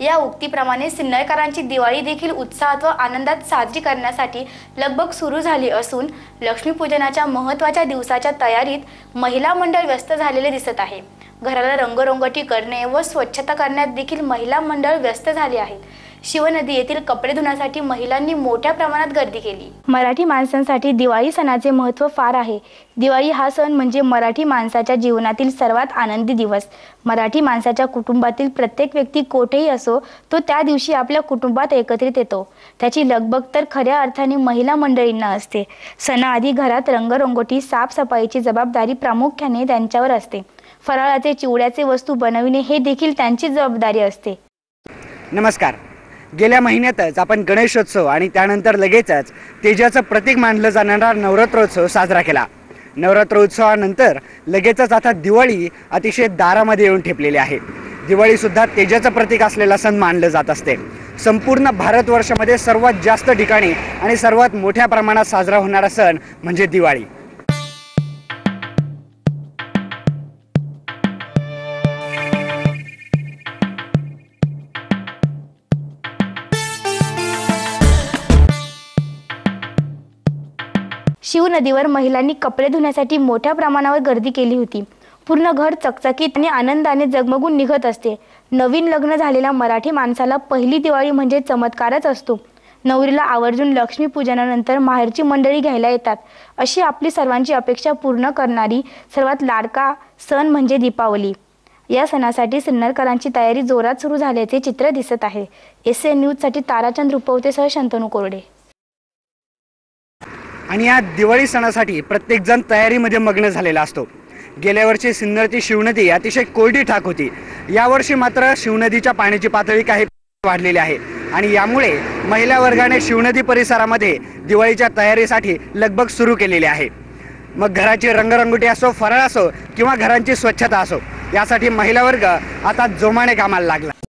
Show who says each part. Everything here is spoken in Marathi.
Speaker 1: या उक्तीप्रमाणे सिन्नरकरांची दिवाळी देखील उत्साहात व आनंदात साजरी करण्यासाठी लगबग सुरू झाली असून लक्ष्मीपूजनाच्या महत्त्वाच्या दिवसाच्या तयारीत महिला मंडळ व्यस्त झालेले दिसत आहे. घराला रंगरंगटी करणे व स्वच्छता करण्यात देखील महिला मंडळ व्यस्त झाले आहेत शिवनदी येथील कपडे धुण्यासाठी महिलांनी मोठ्या प्रमाणात गर्दी केली. मराठी माणसांसाठी दिवाळी सणाचे महत्त्व फार आहे. दिवाळी हा सण म्हणजे मराठी माणसाच्या जीवनातील सर्वात आनंदी दिवस. मराठी माणसाच्या कुटुंबातील प्रत्येक व्यक्ती कोठेही असो तो त्या दिवशी आपल्या कुटुंबात एकत्रित येतो. त्याची लगबग तर खऱ्या अर्थाने महिला मंडळींना असते. सणाआधी घरात रंगरंगोटी साफसफाईची जबाबदारी प्रामुख्याने त्यांच्यावर असते. फराळाचे चिवड्याचे वस्तू बनविणे हे देखील त्यांची जबाबदारी असते.
Speaker 2: नमस्कार. गेल्या महिन्यातच आपण गणेशोत्सव आणि त्यानंतर लगेचच तेजाचं प्रतीक मानलं जाणारा नवरात्रोत्सव साजरा केला. नवरात्रोत्सवानंतर लगेचच आता दिवाळी अतिशय दारामध्ये येऊन ठेपलेली आहे. दिवाळीसुद्धा तेजाचं प्रतीक असलेला सण मानलं जात असते. संपूर्ण भारतवर्षामध्ये सर्वात जास्त ठिकाणी आणि सर्वात मोठ्या प्रमाणात साजरा होणारा सण म्हणजे दिवाळी.
Speaker 1: शिव नदीवर महिलांनी कपडे धुण्यासाठी मोठ्या प्रमाणावर गर्दी केली होती. पूर्ण घर चकचकीत आणि आनंदाने जगमगून निघत असते. नवीन लग्न झालेल्या मराठी माणसाला पहिली दिवाळी म्हणजे चमत्कारच असतो. नवरीला आवर्जून लक्ष्मीपूजनानंतर माहेरची मंडळी घ्यायला येतात. अशी आपली सर्वांची अपेक्षा पूर्ण करणारी सर्वात लाडका सण म्हणजे दीपावली. या सणासाठी सिन्नरकरांची तयारी जोरात सुरू झाल्याचे चित्र दिसत आहे. एस ए न्यूजसाठी ताराचंद रुपवतेसह शंतनू कोरडे.
Speaker 2: आणि या दिवाळी सणासाठी प्रत्येकजण तयारीमध्ये मग्न झालेला असतो. गेल्या वर्षी सिन्नरची शिवनदी अतिशय कोरडी ठाक होती. यावर्षी मात्र शिवनदीच्या पाण्याची पातळी काही वाढलेली आहे. आणि यामुळे महिला वर्गाने शिवनदी परिसरामध्ये दिवाळीच्या तयारीसाठी लगबग सुरू केलेली आहे. मग घराची रंगरंगोटी असो फराळ असो किंवा घरांची स्वच्छता असो यासाठी महिला वर्ग आता जोमाने कामाला लागला.